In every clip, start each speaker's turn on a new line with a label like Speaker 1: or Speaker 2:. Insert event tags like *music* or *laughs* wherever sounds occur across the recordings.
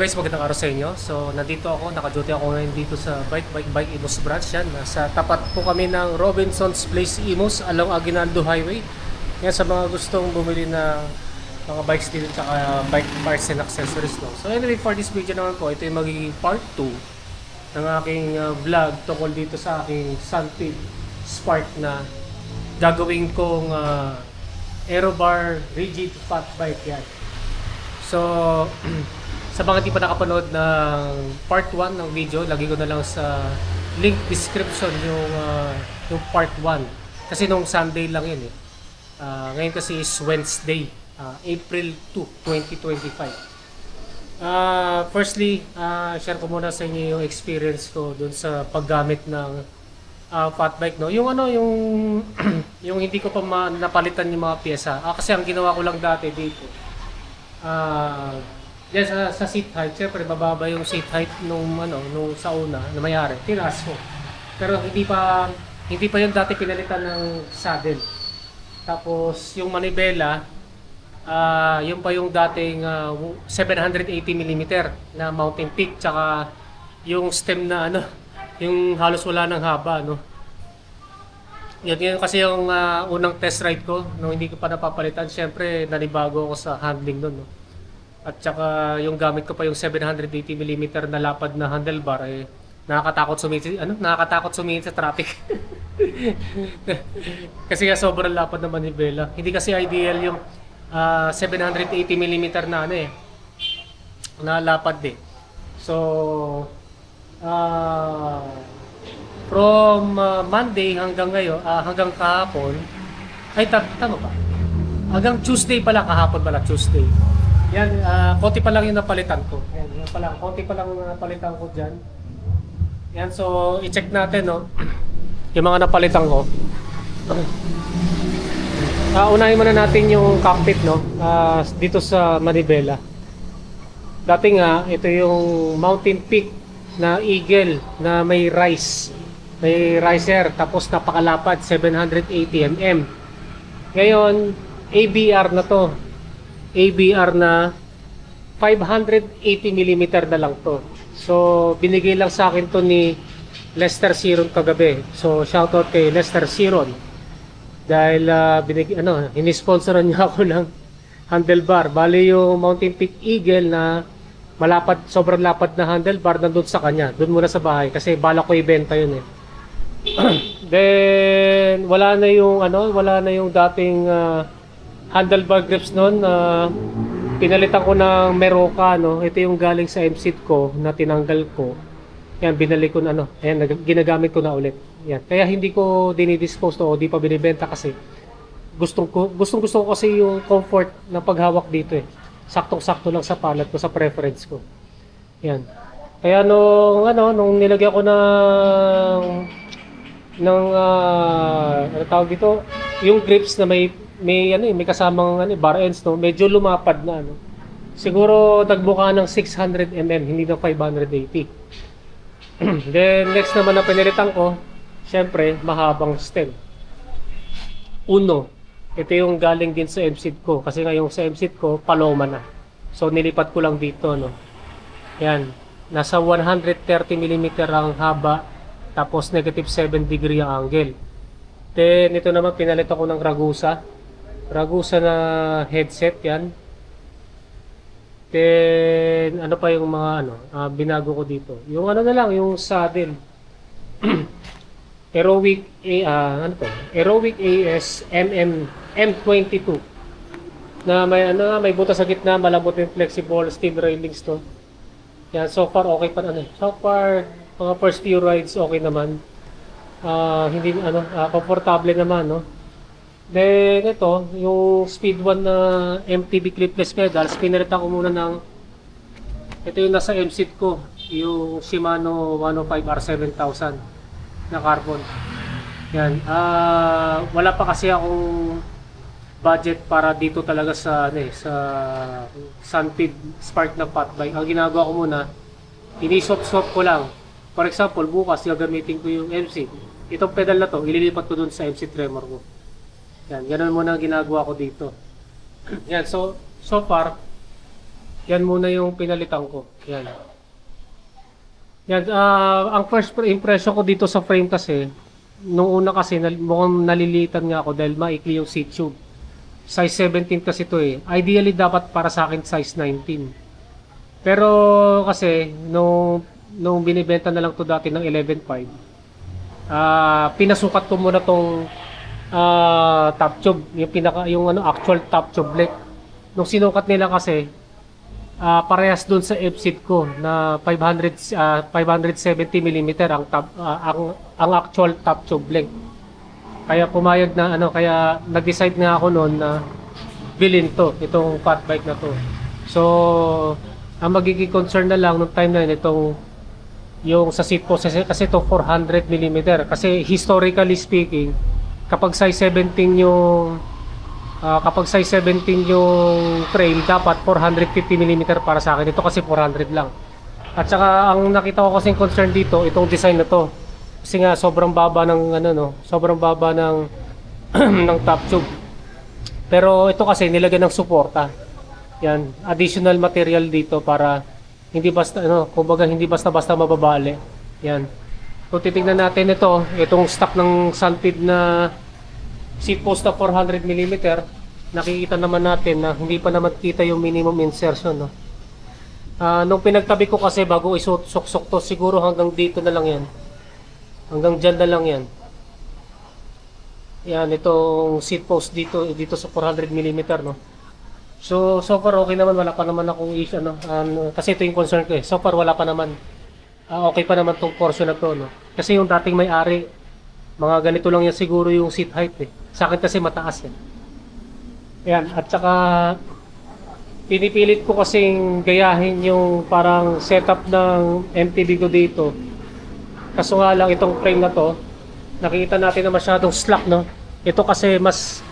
Speaker 1: Guys, magandang araw sa inyo. So, nandito ako, naka-duty ako ngayon dito sa Bike Bike Bike Imus branch yan. Nasa tapat po kami ng Robinson's Place Imus along Aguinaldo Highway. Yan sa mga gustong bumili na mga bikes dito tsaka bike parts and accessories no. So anyway, for this video naman po, ito yung magiging part 2 ng aking uh, vlog tungkol dito sa aking Sunpid Spark na gagawin kong uh, Aerobar Rigid Fat Bike yan. So, *clears throat* sa mga di pa nakapanood ng part 1 ng video, lagi ko na lang sa link description yung, uh, yung part 1. Kasi nung Sunday lang yun eh. Ah, ngayon kasi is Wednesday, ah, April 2, 2025. Ah, firstly, ah, share ko muna sa inyo yung experience ko dun sa paggamit ng ah, fat bike no. Yung ano, yung *clears throat* yung hindi ko pa ma- napalitan yung mga pyesa. Ah, kasi ang ginawa ko lang dati dito. Ah, yan sa, sa seat height, syempre bababa yung seat height nung ano, nung sa una na mayari. Tinaas ko. Pero hindi pa hindi pa yung dati pinalitan ng saddle. Tapos yung manibela, ah yun pa yung dating ah, 780 mm na Mountain Peak tsaka yung stem na ano, yung halos wala ng haba no. Yan, yan kasi yung ah, unang test ride ko nung hindi ko pa napapalitan. Siyempre, nanibago ako sa handling nun. No? At saka yung gamit ko pa yung 780 mm na lapad na handlebar eh nakakatakot sumingit ano nakakatakot sumingit sa traffic. *laughs* kasi nga sobrang lapad ng manibela. Hindi kasi ideal yung ah, 780 mm na ano eh na lapad eh. So ah from ah, Monday hanggang ngayon, ah, hanggang kahapon, ay ta- tama ba? Hanggang Tuesday pala, kahapon pala, Tuesday. Yan, ah, konti pa lang yung napalitan ko. Yan, yan pa lang, konti pa lang yung napalitan ko dyan. Yan, so, i-check natin, no? Yung mga napalitan ko. Ah, unahin muna natin yung cockpit, no? Ah, dito sa Manibela. Dati nga, ito yung Mountain Peak na Eagle na may rise. May riser, tapos napakalapad, 780 mm. Ngayon, ABR na to. ABR na 580 mm na lang to. So, binigay lang sa akin to ni Lester Siron kagabi. So, shoutout kay Lester Siron. Dahil uh, binig ano, inisponsoran niya *laughs* ako ng handlebar. Bali yung Mountain Peak Eagle na malapad, sobrang lapad na handlebar nandun sa kanya. Doon muna sa bahay kasi bala ko ibenta yun eh. *clears throat* Then wala na yung ano, wala na yung dating ah, handlebar grips noon na pinalitan ko ng Meroka no. Ito yung galing sa MC ko na tinanggal ko. Yan binalik ko na ano. Ayan nag- ginagamit ko na ulit. Yan. Kaya hindi ko dinidispose to o di pa binibenta kasi gustong ko gustong gusto ko kasi yung comfort ng paghawak dito eh. Saktong-sakto lang sa palad ko sa preference ko. Yan. Kaya nung ano, nung nilagyan ko ng ng ah, ano tawag dito, yung grips na may may ano eh, may kasamang ano, eh, bar ends no, medyo lumapad na ano. Siguro nagbuka ng 600 mm, hindi na 580. *clears throat* Then next naman na pinilitan ko, syempre mahabang stem. Uno, ito yung galing din sa MSID ko kasi nga yung sa MSID ko paloma na. So nilipat ko lang dito no. Yan, nasa 130 mm ang haba tapos negative 7 degree ang angle. Then ito naman pinalit ako ng Ragusa. Ragusa na headset yan. Then ano pa yung mga ano, ah, binago ko dito. Yung ano na lang, yung saddle. *clears throat* Aerowick A, ah, ano to? Aerowick AS MM M22 na may ano may butas sa gitna, malambot yung flexible steel railings to. Yan, so far okay pa ano. So far mga first few rides okay naman. Ah, hindi ano, ah, komportable naman, no. Then ito, yung Speed 1 na MTB clipless pedals, pinalitan ko muna ng ito yung nasa MSIT ko, yung Shimano 105R7000 na carbon. Yan. Ah, wala pa kasi akong budget para dito talaga sa ano eh, sa Sunpid Spark na fat bike. Ang ginagawa ko muna, ini-swap-swap ko lang. For example, bukas gagamitin ko yung MC. Itong pedal na to, ililipat ko dun sa MC Tremor ko. Yan, ganun muna ang ginagawa ko dito. *clears throat* Yan, so, so far, Yan muna yung pinalitan ko. Yan. Yan, ah, ang first impression ko dito sa frame kasi, nung una kasi, nal- mukhang nalilitan nga ako dahil maikli yung seat tube. Size 17 kasi to eh. Ideally, dapat para sa akin size 19. Pero kasi, nung, nung binibenta na lang to dati ng 11.5, ah pinasukat ko muna tong ah, top tube, yung pinaka yung ano actual top tube length. Nung sinukat nila kasi ah, parehas doon sa F-seat ko na 500 ah, 570 mm ang top ah, ang ang actual top tube length. Kaya pumayag na ano kaya nag-decide nga ako noon na bilhin to, itong fat bike na to. So, ang magiging concern na lang nung time na itong yung sa seat post kasi, kasi ito 400 mm kasi historically speaking kapag size 17 yung ah, kapag size 17 yung frame dapat 450 mm para sa akin. Ito kasi 400 lang. At saka ang nakita ko kasing concern dito itong design na to. Kasi nga sobrang baba ng ano no sobrang baba ng *clears throat* ng top tube. Pero ito kasi nilagyan ng suporta. Yan additional material dito para hindi basta ano, kumbaga hindi basta-basta mababali. Yan. Kung titingnan natin ito, itong stock ng Santid na seat post na 400 mm, nakikita naman natin na hindi pa naman kita yung minimum insertion, no. Ah, nung pinagtabi ko kasi bago isuksok to, siguro hanggang dito na lang 'yan. Hanggang diyan na lang 'yan. Yan, itong seat post dito dito sa 400 mm, no. So, so far okay naman, wala pa naman akong issue, ano, ano, kasi ito yung concern ko eh. So far wala pa naman, ah, okay pa naman tong portion na to, no. Kasi yung dating may-ari, mga ganito lang yan siguro yung seat height eh. Sa akin kasi mataas eh. Yan, at saka, pinipilit ko kasing gayahin yung parang setup ng MTB ko dito. Kaso nga lang itong frame na to, nakikita natin na masyadong slack, no. Ito kasi mas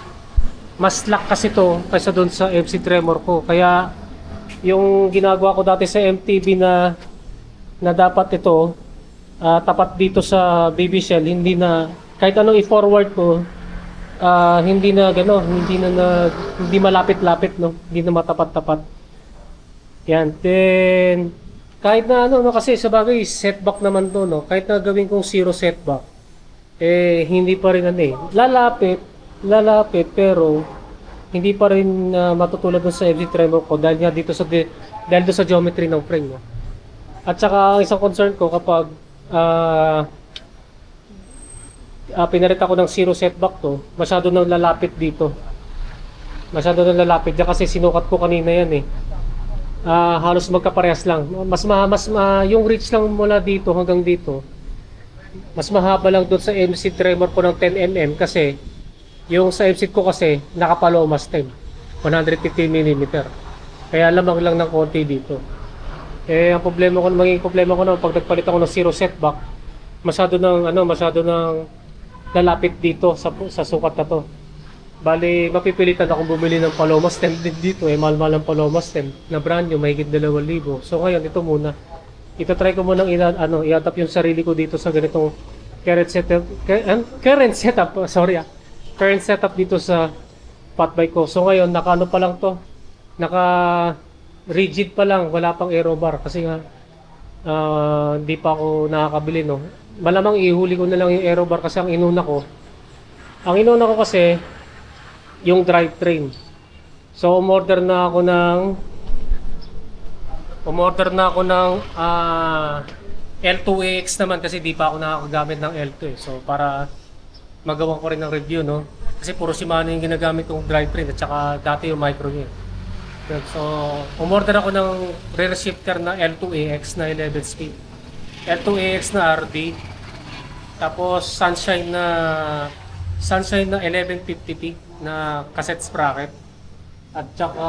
Speaker 1: mas slack kasi to kaysa doon sa MC Tremor ko. Kaya yung ginagawa ko dati sa MTB na na dapat ito ah, tapat dito sa baby shell, hindi na kahit anong i-forward ko ah, hindi na gano, hindi na, na hindi malapit-lapit no, hindi na matapat-tapat. Yan, then kahit na ano no kasi sa bagay setback naman to no, kahit na gawin kong zero setback eh hindi pa rin ano eh. Lalapit, lalapit pero hindi pa rin ah, matutulad dun sa FG Tremor ko dahil nga dito sa dahil doon sa geometry ng frame no. At saka ang isang concern ko kapag ah ah, pinalit ako ng zero setback to, masyado nang lalapit dito. Masyado nang lalapit diyan kasi sinukat ko kanina yan eh. Ah, halos magkaparehas lang. Mas ma, mas ma, yung reach lang mula dito hanggang dito. Mas mahaba lang doon sa MC tremor ko ng 10 mm kasi yung sa MC ko kasi nakapalo stem 150 mm. Kaya lamang lang ng konti dito. Eh ang problema ko magiging problema ko naman pag nagpalit ako ng zero setback, masyado ng ano, masyado ng lalapit dito sa sa sukat na to. Bali, mapipilitan akong bumili ng Paloma stem din dito eh. Mahal-mahal ang Paloma stem na brand new, mahigit 2,000. So ngayon, ito muna. Ito try ko muna ina, ano, i-adapt yung sarili ko dito sa ganitong current setup. Ah, current setup, *laughs* sorry ah. Current setup dito sa fat bike ko. So ngayon, naka ano pa lang to. Naka rigid pa lang, wala pang aero bar kasi nga ah, hindi pa ako nakakabili no. Malamang ihuli ko na lang yung aero bar kasi ang inuna ko. Ang inuna ko kasi yung drivetrain. So umorder na ako ng umorder na ako ng ah, L2AX naman kasi di pa ako nakakagamit ng L2 eh. So para magawa ko rin ng review no. Kasi puro Shimano yung ginagamit kong drivetrain at saka dati yung micro gear. Yun, So umorder ako ng rear shifter na L2AX na 11 speed. L2AX na RD. Tapos Sunshine na Sunshine na 1150p na cassette sprocket. At saka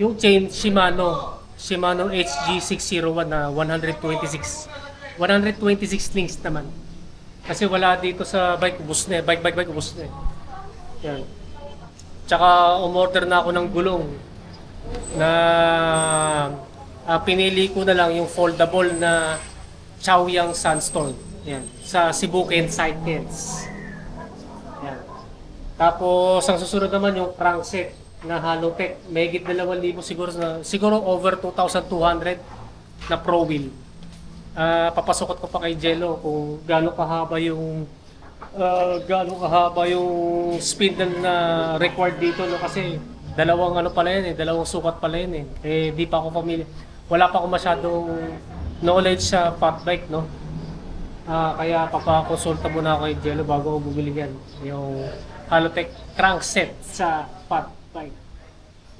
Speaker 1: yung chain Shimano Shimano HG601 na 126 126 links naman. Kasi wala dito sa bike ubus na eh. Bike bike bike ubus na eh. Yan. Tsaka umorder na ako ng gulong na ah, pinili ko na lang yung foldable na Chaoyang Sandstorm. Yan. Sa Cebu Kent Sidekens. Yan. Tapos ang susunod naman yung crankset. na Halotech. May higit 2,000 siguro, na, siguro over 2,200 na Pro Wheel. Ah, papasukot ko pa kay Jello kung gaano kahaba yung uh, gaano kahaba yung spindle na required dito no kasi dalawang ano pala yan eh, dalawang sukat pala yan eh. Eh di pa ako familiar. Wala pa ako masyadong knowledge sa fat bike no. Ah, kaya papakonsulta muna ako kay Jello bago ako bumili yan. Yung Halotech crankset sa fat bike.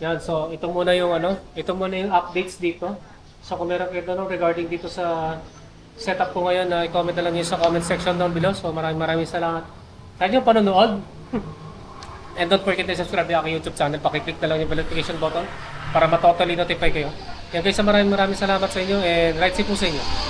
Speaker 1: Yan, so ito muna yung ano, ito muna yung updates dito. So kung meron kayo regarding dito sa setup ko ngayon, na i-comment na lang yun sa comment section down below. So maraming maraming salamat sa inyong panonood. *laughs* And don't forget to subscribe sa aking YouTube channel. Pakiclick na lang yung notification button para matotally notify kayo. Yan guys, maraming maraming salamat sa inyo and right safe po sa inyo.